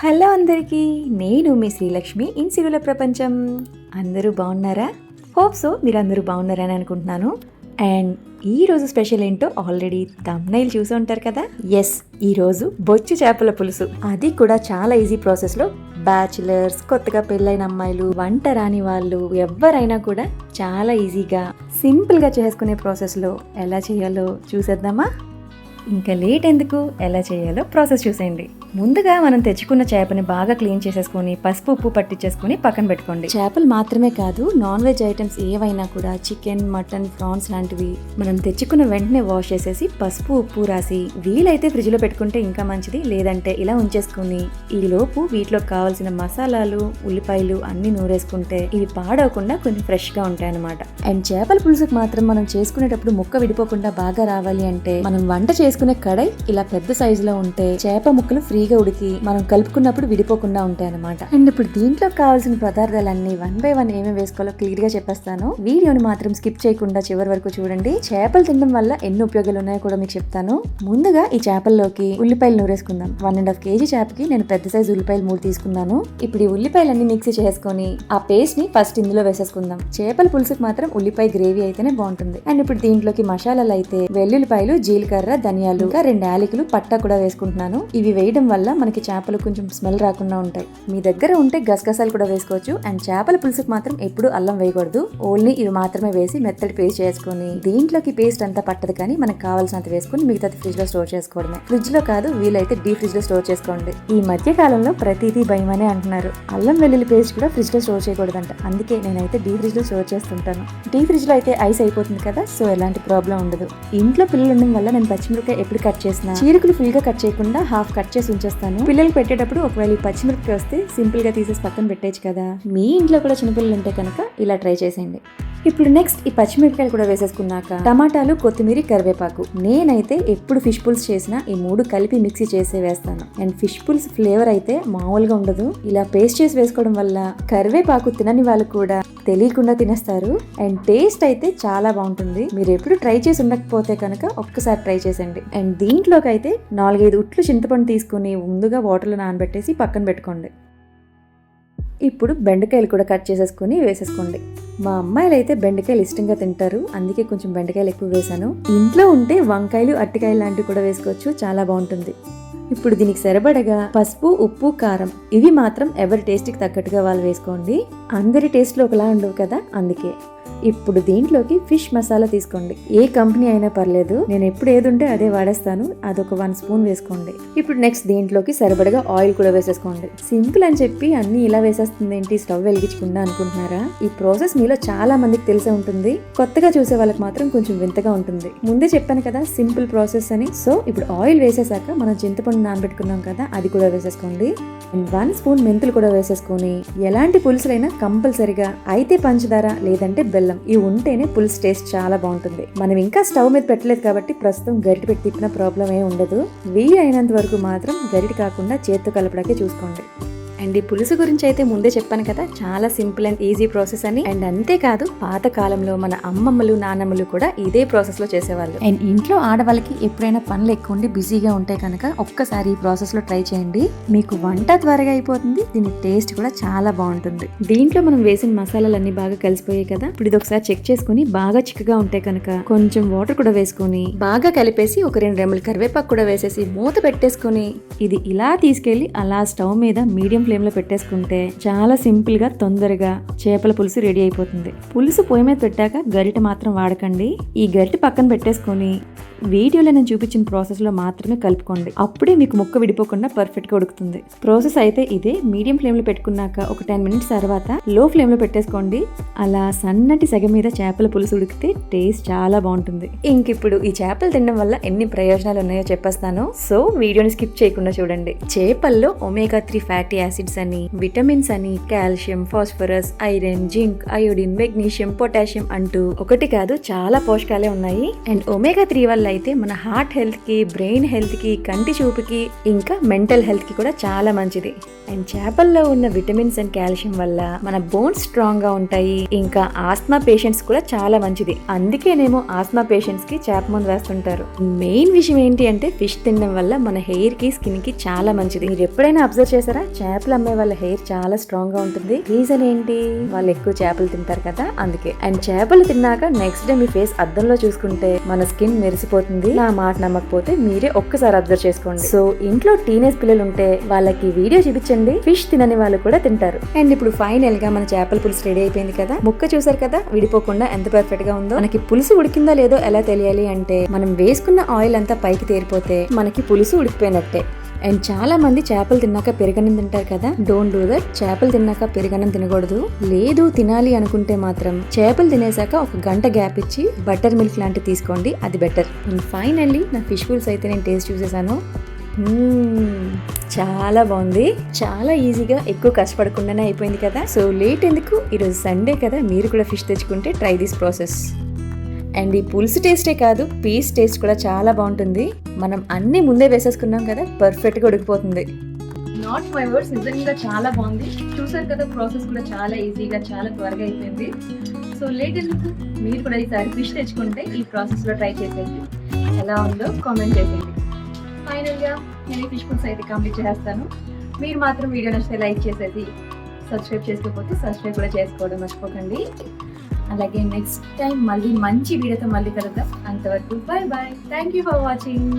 Hello అందరికీ నేను మీ శ్రీలక్ష్మి ఇన్సిరుల ప్రపంచం. అందరూ బాగున్నారా? హోప్ సో మీరు అందరూ బాగున్నారని అనుకుంటున్నాను. అండ్ ఈరోజు స్పెషల్ ఏంటో ఆల్రెడీ తమ్నైల్ చూసి ఉంటారు కదా? ఎస్ ఈరోజు బొచ్చు చేపల పులుసు. అది కూడా చాలా ఈజీ ప్రాసెస్లో బ్యాచిలర్స్ కొత్తగా పెళ్ళైన అమ్మాయిలు వంట రాని వాళ్ళు ఎవరైనా కూడా చాలా ఈజీగా సింపుల్గా చేసుకునే ప్రాసెస్లో ఎలా చేయాలో చూసేద్దామా? ఇంకా లేట్ ఎందుకు? ఎలా చేయాలో ప్రాసెస్ చూసేయండి. ముందుగా మనం తెచ్చుకున్న చేపని బాగా క్లీన్ చేసేసుకొని పసుపు ఉప్పు పట్టించేసుకొని పక్కన పెట్టుకోండి. చేపలు మాత్రమే కాదు నాన్ వెజ్ ఐటమ్స్ ఏవైనా కూడా చికెన్ మటన్ ప్రాన్స్ లాంటివి మనం తెచ్చుకున్న వెంటనే వాష్ చేసేసి పసుపు ఉప్పు రాసి వీలైతే ఫ్రిడ్జ్లో పెట్టుకుంటే ఇంకా మంచిది. లేదంటే ఇలా ఉంచేసుకుని ఈ లోపు వీటిలో కావాల్సిన మసాలాలు ఉల్లిపాయలు అన్ని నూరేసుకుంటే ఇవి పాడవకుండా కొంచెం ఫ్రెష్గా ఉంటాయి అనమాట అండ్ చేపల పులుసుకు మాత్రం మనం చేసుకునేటప్పుడు ముక్క విడిపోకుండా బాగా రావాలి అంటే మనం వంట చేసుకునే కడాయి ఇలా పెద్ద సైజు లో ఉంటే చేప ముక్కలు ఫ్రీగా ఉడికి మనం కలుపుకున్నప్పుడు విడిపోకుండా ఉంటాయి అనమాట అండ్ ఇప్పుడు దీంట్లో కావాల్సిన పదార్థాలన్నీ వన్ బై వన్ ఏమేమి వేసుకోవాలో క్లియర్గా చెప్పేస్తాను. వీడియోని మాత్రం స్కిప్ చేయకుండా చివరి వరకు చూడండి. చేపలు తినడం వల్ల ఎన్ని ఉపయోగాలు ఉన్నాయో కూడా మీకు చెప్తాను. ముందుగా ఈ చేపల్లోకి ఉల్లిపాయలు నూరేసుకుందాం. వన్ అండ్ హాఫ్ కేజీ చేపకి నేను పెద్ద సైజు ఉల్లిపాయలు మూడు తీసుకున్నాను. ఇప్పుడు ఈ ఉల్లిపాయలన్నీ మిక్సీ చేసుకొని ఆ పేస్ట్ని ఫస్ట్ ఇందులో వేసేసుకుందాం. చేపల పులుసుకి మాత్రం ఉల్లిపాయ గ్రేవీ అయితేనే బాగుంటుంది. అండ్ ఇప్పుడు దీంట్లోకి మసాలాలు అయితే వెల్లుల్లిపాయలు జీలకర్ర ధనియాలు ఇంకా రెండు యాలకులు పట్టా కూడా వేసుకుంటున్నాను. ఇవి వేయడం వల్ల మనకి చేపలు కొంచెం స్మెల్ రాకుండా ఉంటాయి. మీ దగ్గర ఉంటే గసగసాలు కూడా వేసుకోవచ్చు. అండ్ చేపల పులుసుకు మాత్రం ఎప్పుడు అల్లం వేయకూడదు. ఓన్లీ ఇవి మాత్రమే వేసి మెత్తడి పేస్ట్ చేసుకొని దీంట్లోకి పేస్ట్ అంతా పట్టదు కానీ మనకు కావాల్సినంత వేసుకుని మిగతా ఫ్రిడ్జ్లో స్టోర్ చేసుకోవడమే. ఫ్రిడ్జ్లో కాదు వీలైతే డీ ఫ్రిడ్జ్లో స్టోర్ చేసుకోండి. ఈ మధ్య కాలంలో ప్రతిదీ భయం అనే అంటున్నారు. అల్లం వెల్లుల్లి పేస్ట్ కూడా ఫ్రిడ్జ్లో స్టోర్ చేయకూడదంట. అందుకే నేనైతే డీ ఫ్రిడ్జ్లో స్టోర్ చేస్తుంటాను. డీ ఫ్రిడ్జ్లో అయితే ఐస్ అయిపోతుంది కదా సో ఎలాంటి ప్రాబ్లం ఉండదు. ఇంట్లో పిల్లలు ఉండడం వల్ల నేను పచ్చిమిరపకాయ ఎప్పుడు కట్ చేసిన చీరకులు ఫుల్గా కట్ చేయకుండా హాఫ్ కట్ చేసి ఉంచేస్తాను పిల్లలు పెట్టేటప్పుడు ఒకవేళ ఈ పచ్చిమిరపకాయ వస్తే సింపుల్గా తీసేసి పక్కన పెట్టేచ్చు కదా. మీ ఇంట్లో కూడా చిన్నపిల్లలు ఉంటే కనుక ఇలా ట్రై చేసేయండి. ఇప్పుడు నెక్స్ట్ ఈ పచ్చిమిరపకాయలు కూడా వేసేసుకున్నాక టమాటాలు కొత్తిమీర కరివేపాకు. నేనైతే ఎప్పుడు ఫిష్ పుల్స్ చేసినా ఈ మూడు కలిపి మిక్సీ చేసే వేస్తాను. అండ్ ఫిష్ పుల్స్ ఫ్లేవర్ అయితే మామూలుగా ఉండదు. ఇలా పేస్ట్ చేసి వేసుకోవడం వల్ల కరివేపాకు తినని వాళ్ళు కూడా తెలియకుండా తినేస్తారు. అండ్ టేస్ట్ అయితే చాలా బాగుంటుంది. మీరు ఎప్పుడు ట్రై చేసి ఉండకపోతే కనుక ఒక్కసారి ట్రై చేసండి. అండ్ దీంట్లోకి అయితే నాలుగైదు ఉట్లు చింతపండు తీసుకుని ముందుగా వాటర్లో నానబెట్టేసి పక్కన పెట్టుకోండి. ఇప్పుడు బెండకాయలు కూడా కట్ చేసేసుకొని వేసేసుకోండి. మా అమ్మాయిలు అయితే బెండకాయలు ఇష్టంగా తింటారు. అందుకే కొంచెం బెండకాయలు ఎక్కువ వేసాను ఇంట్లో ఉంటే వంకాయలు అట్టికాయలు లాంటివి కూడా వేసుకోవచ్చు. చాలా బాగుంటుంది. ఇప్పుడు దీనికి సరిపడగా పసుపు ఉప్పు కారం ఇవి మాత్రం ఎవరి టేస్ట్కి తగ్గట్టుగా వాళ్ళు వేసుకోండి. అందరి టేస్ట్లు ఒకలా ఉండవు కదా? అందుకే. ఇప్పుడు దీంట్లోకి ఫిష్ మసాలా తీసుకోండి. ఏ కంపెనీ అయినా పర్లేదు నేను ఎప్పుడు ఏది ఉంటే అదే వాడేస్తాను. అదొక వన్ స్పూన్ వేసుకోండి. ఇప్పుడు నెక్స్ట్ దీంట్లోకి సరిపడగా ఆయిల్ కూడా వేసేసుకోండి. సింపుల్ అని చెప్పి అన్ని ఇలా వేసేస్తుంది ఏంటి? స్టవ్ వెలిగించకుండా అనుకుంటున్నారా? ఈ ప్రాసెస్ మీలో చాలా మందికి తెలిసే ఉంటుంది. కొత్తగా చూసే వాళ్ళకి మాత్రం కొంచెం వింతగా ఉంటుంది. ముందే చెప్పాను కదా సింపుల్ ప్రాసెస్ అని. సో ఇప్పుడు ఆయిల్ వేసేసాక మనం చింతపండు నానబెట్టుకున్నాం కదా అది కూడా వేసేసుకోండి. అండ్ వన్ స్పూన్ మెంతులు కూడా వేసేసుకొని ఎలాంటి పులుసులైనా కంపల్సరిగా అయితే పంచదార లేదంటే బెల్లం ఇవి ఉంటేనే పులుసు టేస్ట్ చాలా బాగుంటుంది. మనం ఇంకా స్టవ్ మీద పెట్టలేదు కాబట్టి ప్రస్తుతం గరిటె పెట్టి తిప్పిన ప్రాబ్లం ఏ ఉండదు. వీలైనంత వరకు మాత్రం గరిటె కాకుండా చేత్తో కలపడాకే చూసుకోండి. అండ్ ఈ పులుసు గురించి అయితే ముందే చెప్పాను కదా చాలా సింపుల్ అండ్ ఈజీ ప్రాసెస్ అని. అండ్ అంతేకాదు పాత కాలంలో మన అమ్మమ్మలు నాన్నమ్మలు కూడా ఇదే ప్రాసెస్లో చేసేవాళ్ళు. అండ్ ఇంట్లో ఆడవాళ్ళకి ఎప్పుడైనా పనులు ఎక్కువ ఉండి బిజీగా ఉంటే కనుక ఒక్కసారి ఈ ప్రాసెస్లో ట్రై చేయండి. మీకు వంట త్వరగా అయిపోతుంది దీని టేస్ట్ కూడా చాలా బాగుంటుంది. దీంట్లో మనం వేసిన మసాలాలన్నీ బాగా కలిసిపోయాయి కదా. ఇప్పుడు ఇది ఒకసారి చెక్ చేసుకుని బాగా చిక్కగా ఉంటే కనుక కొంచెం వాటర్ కూడా వేసుకొని బాగా కలిపేసి ఒక రెండు రెమ్మలు కరివేపాకు కూడా వేసేసి మూత పెట్టేసుకొని ఇది ఇలా తీసుకెళ్ళి అలా స్టవ్ మీద మీడియం ఫ్లేమ్లో పెట్టేసుకుంటే చాలా సింపుల్గా తొందరగా చేపల పులుసు రెడీ అయిపోతుంది. పులుసు పొయ్యి మీద పెట్టాక గరిట మాత్రం వాడకండి. ఈ గరిట పక్కన పెట్టేసుకొని వీడియోలో నేను చూపించిన ప్రాసెస్లో మాత్రమే కలుపుకోండి. అప్పుడే మీకు ముక్క విడిపోకుండా పర్ఫెక్ట్గా ఉడుకుతుంది. ప్రాసెస్ అయితే ఇదే. మీడియం ఫ్లేమ్లో పెట్టుకున్నాక ఒక టెన్ మినిట్స్ తర్వాత లో ఫ్లేమ్లో పెట్టేసుకోండి. అలా సన్నటి సగం మీద చేపల పులుసు ఉడికితే టేస్ట్ చాలా బాగుంటుంది. ఇంక ఇప్పుడు ఈ చేపలు తినడం వల్ల ఎన్ని ప్రయోజనాలు ఉన్నాయో చెప్పేస్తాను. సో వీడియోని స్కిప్ చేయకుండా చూడండి. చేపల్లో ఒమేగా త్రీ ఫ్యాటీ యాసిడ్స్ అని విటమిన్స్ అని calcium phosphorus iron zinc iodine magnesium potassium అంటూ ఒకటి కాదు చాలా పోషకాలే ఉన్నాయి. అండ్ ఒమేగా త్రీ వల్ల అయితే మన హార్ట్ హెల్త్కి బ్రెయిన్ హెల్త్కి కంటి చూపుకి ఇంకా మెంటల్ హెల్త్కి కూడా చాలా మంచిది. అండ్ చేపల్లో ఉన్న విటమిన్స్ అండ్ కాల్షియం వల్ల మన బోన్స్ స్ట్రాంగ్గా ఉంటాయి. ఇంకా ఆస్మా పేషెంట్స్ కూడా చాలా మంచిది. అందుకేనేమో ఆస్మా పేషెంట్స్కి చేప ముందు వేస్తుంటారు. మెయిన్ విషయం ఏంటి అంటే ఫిష్ తినడం వల్ల మన హెయిర్కి స్కిన్కి చాలా మంచిది. మీరు ఎప్పుడైనా అబ్జర్వ్ చేశారా? చేపలు అమ్మే వాళ్ళ హెయిర్ చాలా స్ట్రాంగ్గా ఉంటుంది. రీజన్ ఏంటి? వాళ్ళు ఎక్కువ చేపలు తింటారు కదా అందుకే. అండ్ చేపలు తిన్నాక నెక్స్ట్ డే మీ ఫేస్ అద్దంలో చూసుకుంటే మన స్కిన్ మెరిసిపోతుంది. నా మాట నమ్మకపోతే మీరే ఒక్కసారి అబ్జర్వ్ చేసుకోండి. సో ఇంట్లో టీనేజ్ పిల్లలు ఉంటే వాళ్ళకి వీడియో చూపించండి. ఫిష్ తినని వాళ్ళు కూడా తింటారు. అండ్ ఇప్పుడు ఫైనల్గా మన చేపల పులుసు రెడీ అయిపోయింది కదా? ముక్క చూసారు కదా? విడిపోకుండా ఎంత పర్ఫెక్ట్గా ఉందో. మనకి పులుసు ఉడికిందో లేదో ఎలా తెలియాలి అంటే మనం వేసుకున్న ఆయిల్ అంతా పైకి తేరిపోతే మనకి పులుసు ఉడికిపోయినట్టే. అండ్ చాలా మంది చేపలు తిన్నాక పెరగనం తింటారు కదా? డోంట్ డూ దట్ చేపలు తిన్నాక పెరగనం తినకూడదు. లేదు తినాలి అనుకుంటే మాత్రం చేపలు తినేసాక ఒక గంట గ్యాప్ ఇచ్చి బటర్ మిల్క్ లాంటివి తీసుకోండి అది బెటర్ అండ్ ఫైనల్లీ నా ఫిష్ ఫుల్స్ అయితే నేను టేస్ట్ చూసేసాను hmm, చాలా బాగుంది. చాలా ఈజీగా ఎక్కువ కష్టపడకుండానే అయిపోయింది కదా? సో లేట్ ఎందుకు? ఈరోజు సండే కదా. మీరు కూడా ఫిష్ తెచ్చుకుంటే ట్రై దిస్ ప్రాసెస్ అండ్ ఈ పులుసు టేస్టే కాదు పీస్ టేస్ట్ కూడా చాలా బాగుంటుంది. మనం అన్ని ముందే వేసేసుకున్నాం కదా పర్ఫెక్ట్గా ఉడికిపోతుంది. నాట్ ఫైవ్ వర్డ్స్ నిజంగా చాలా బాగుంది. చూసారు కదా ప్రాసెస్ కూడా చాలా ఈజీగా చాలా త్వరగా అయిపోయింది. సో లేట్ ఎందుకు మీరు కూడా ఈసారి ఫిష్ తెచ్చుకుంటే ఈ ప్రాసెస్లో ట్రై చేసేయండి. ఎలా ఉందో కామెంట్ చేసేయండి. ఫైనల్గా నేను ఈ ఫిష్ పుల్స్ అయితే కంప్లీట్ చేస్తాను మీరు మాత్రం వీడియో నచ్చితే లైక్ చేసేది సబ్స్క్రైబ్ చేసుకోకపోతే సబ్స్క్రైబ్ కూడా చేసుకోవడం మర్చిపోకండి. అలాగే నెక్స్ట్ టైం మళ్ళీ మంచి వీడియోతో మళ్ళీ కలుద్దాం. అంతవరకు bye bye thank you for watching